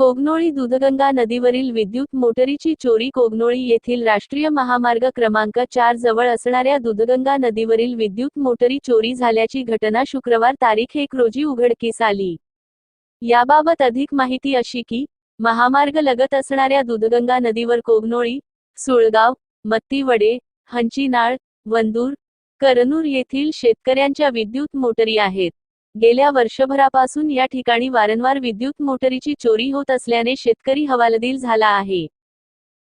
कोगनोळी दूधगंगा नदीवरील विद्युत मोटरीची चोरी कोगनोळी येथील राष्ट्रीय महामार्ग क्रमांक चार जवळ असणाऱ्या दूधगंगा नदीवरील विद्युत मोटरी चोरी झाल्याची घटना शुक्रवार तारीख एक रोजी उघडकीस आली. याबाबत अधिक माहिती अशी की महामार्ग लगत असणाऱ्या दूधगंगा नदीवर कोगनोळी सुळगाव मत्तीवडे हंचीनाळ वंदूर करनूर येथील शेतकऱ्यांच्या विद्युत मोटरी आहेत. गेल्या वर्षभरापासून या ठिकाणी वारंवार विद्युत मोटरीची चोरी होत असल्याने शेतकरी हवालदिल झाला आहे.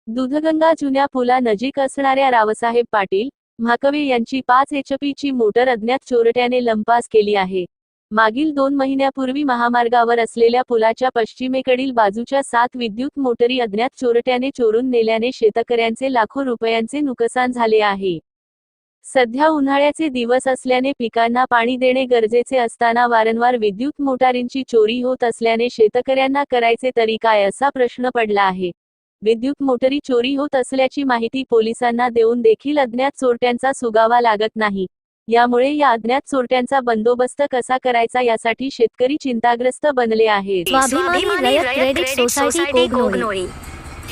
दुधगंगा जुन्या पुला नजीक असणाऱ्या रावसाहेब पाटील म्हाकवे यांची पाच एचपीची मोटर अज्ञात चोरट्याने लंपास केली आहे. मागील दोन महिन्यापूर्वी महामार्गावर असलेल्या पुलाच्या पश्चिमेकडील बाजूच्या सात विद्युत मोटरी अज्ञात चोरट्याने चोरून नेल्याने शेतकऱ्यांचे लाखो रुपयांचे नुकसान झाले आहे. सध्या उन्हाळ्याचे दिवस असल्याने पिकांना पाणी देणे गरजेचे असताना वारंवार विद्युत मोटारींची चोरी होत असल्याने शेतकऱ्यांना करायचे तरी काय असा प्रश्न पडला आहे. विद्युत मोटरी चोरी होत असल्याची माहिती पोलिसांना देऊन देखील अज्ञात चोरट्यांचा सुगावा लागत नाही. यामुळे या अज्ञात चोरट्यांचा बंदोबस्त कसा करायचा यासाठी शेतकरी चिंताग्रस्त बनले आहेत.